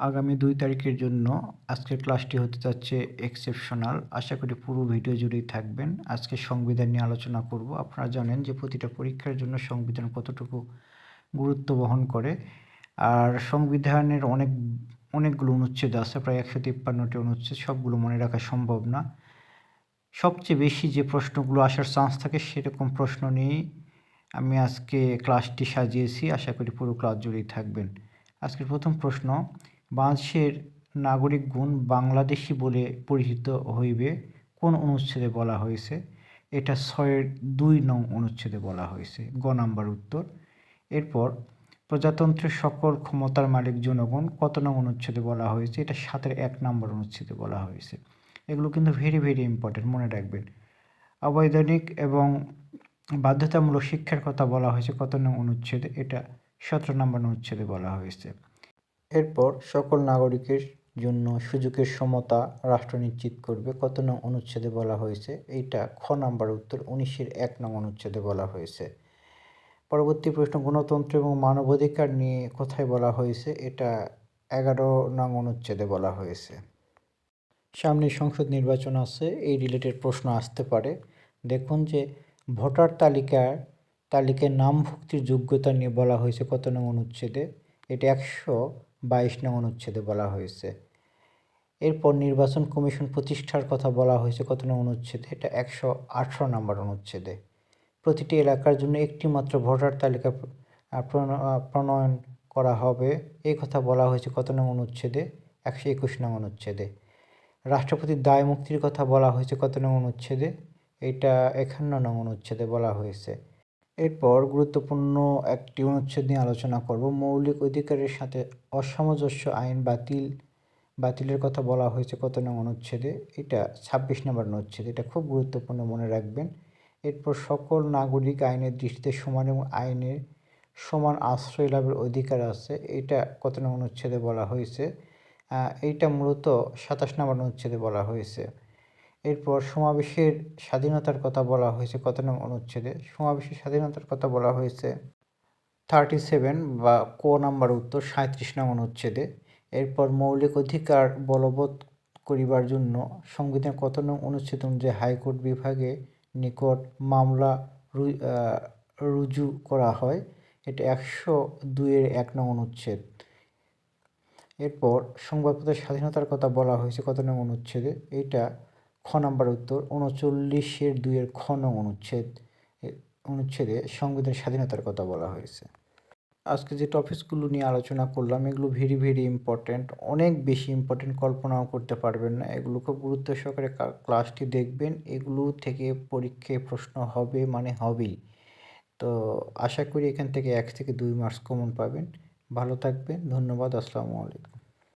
আগামী দুই তারিখের জন্য আজকের ক্লাসটি হতে যাচ্ছে এক্সেপশনাল আশা করি পুরো ভিডিও জুড়েই থাকবেন। আজকে সংবিধান নিয়ে আলোচনা করব। আপনারা জানেন যে প্রতিটা পরীক্ষার জন্য সংবিধান কতটুকু গুরুত্ব বহন করে। আর সংবিধানের অনেক, অনেকগুলো অনুচ্ছেদ আছে, প্রায় একশো তিপ্পান্নটি অনুচ্ছেদ, সবগুলো মনে রাখা সম্ভব না। সবচেয়ে বেশি যে প্রশ্নগুলো আসার চান্স থাকে সেরকম প্রশ্ন নিয়েই আমি আজকে ক্লাসটি সাজিয়েছি। আশা করি পুরো ক্লাস জুড়েই থাকবেন। আজকের প্রথম প্রশ্ন বাংলাদেশের নাগরিক গুণ বাংলাদেশি বলে পরিচিত হইবে কোন অনুচ্ছেদে বলা হয়েছে? এটা ছয়ের দুই নং অনুচ্ছেদে বলা হয়েছে। গ নাম্বার উত্তর। এরপর, প্রজাতন্ত্রের সকল ক্ষমতার মালিক জনগণ কত নং অনুচ্ছেদে বলা হয়েছে? এটা সাতের এক নম্বর অনুচ্ছেদে বলা হয়েছে। এগুলো কিন্তু ভেরি ভেরি ইম্পর্টেন্ট মনে রাখবেন। অবৈধানিক এবং বাধ্যতামূলক শিক্ষার কথা বলা হয়েছে কত নং অনুচ্ছেদে? এটা সতেরো নম্বর অনুচ্ছেদে বলা হয়েছে। এরপর সকল নাগরিকের জন্য সুযোগের সমতা রাষ্ট্র নিশ্চিত করবে। কত নং অনুচ্ছেদে বলা হয়েছে? এইটা খ নাম্বার উত্তর উনিশের এক নং অনুচ্ছেদে বলা হয়েছে। পরবর্তী প্রশ্ন, গণতন্ত্র এবং মানবাধিকার নিয়ে কোথায় বলা হয়েছে? এটা এগারো নং অনুচ্ছেদে বলা হয়েছে। সামনে সংসদ নির্বাচন আছে, এই রিলেটেড প্রশ্ন আসতে পারে। দেখুন যে ভোটার তালিকার তালিকায় নামভুক্তির যোগ্যতা নিয়ে বলা হয়েছে কত নং অনুচ্ছেদে? এটা একশো বাইশ নং অনুচ্ছেদে বলা হয়েছে। এরপর নির্বাচন কমিশন প্রতিষ্ঠার কথা বলা হয়েছে কত নং অনুচ্ছেদে? এটা একশো আঠারো নম্বর অনুচ্ছেদে। প্রতিটি এলাকার জন্য একটি মাত্র ভোটার তালিকা প্রণয়ন করা হবে। এই কথা বলা হয়েছে কত নং অনুচ্ছেদে? একশো একুশ নং অনুচ্ছেদে। রাষ্ট্রপতির দায় মুক্তির কথা বলা হয়েছে কত নং অনুচ্ছেদে? এটা একান্ন নং অনুচ্ছেদে বলা হয়েছে। এরপর গুরুত্বপূর্ণ একটি অনুচ্ছেদ নিয়ে আলোচনা করব। মৌলিক অধিকারের সাথে অসামঞ্জস্য আইন বাতিল, বাতিলের কথা বলা হয়েছে কত নং অনুচ্ছেদে। এটা ছাব্বিশ নম্বর অনুচ্ছেদ, এটা খুব গুরুত্বপূর্ণ মনে রাখবেন। এরপর সকল নাগরিক আইনের দৃষ্টিতে সমান এবং আইনের সমান আশ্রয় লাভের অধিকার আছে, এটা কত নং অনুচ্ছেদে বলা হয়েছে। এইটা মূলত সাতাশ নম্বর অনুচ্ছেদে বলা হয়েছে। এরপর সমাবেশের স্বাধীনতার কথা বলা হয়েছে, কত নং অনুচ্ছেদে? সমাবেশের স্বাধীনতার কথা বলা হয়েছে থার্টি সেভেন বা ক নাম্বার উত্তর সাঁত্রিশ নং অনুচ্ছেদে। এরপর মৌলিক অধিকার বলবৎ করিবার জন্য সংবিধান কত নং অনুচ্ছেদ অনুযায়ী হাইকোর্ট বিভাগে নিকট মামলা রুজু করা হয়, এটা একশো দুইয়ের এক নং অনুচ্ছেদ। এরপর সংবাদপত্রের স্বাধীনতার কথা বলা হয়েছে, কত নং অনুচ্ছেদে? এইটা খ নাম্বার উত্তর, উনচল্লিশের দুইয়ের খ অনুচ্ছেদ অনুচ্ছেদে সংবিধানের স্বাধীনতার কথা বলা হয়েছে। আজকে যে টপিকসগুলো নিয়ে আলোচনা করলাম, এগুলো ভেরি ভেরি ইম্পর্ট্যান্ট অনেক বেশি ইম্পর্ট্যান্ট কল্পনাও করতে পারবেন না। এগুলো খুব গুরুত্ব সহকারে ক্লাসটি দেখবেন। এগুলো থেকে পরীক্ষায় প্রশ্ন হবে মানে হবেই। তো আশা করি এখান থেকে এক থেকে দুই মার্কস কমন পাবেন। ভালো থাকবেন। ধন্যবাদ। আসসালামু আলাইকুম।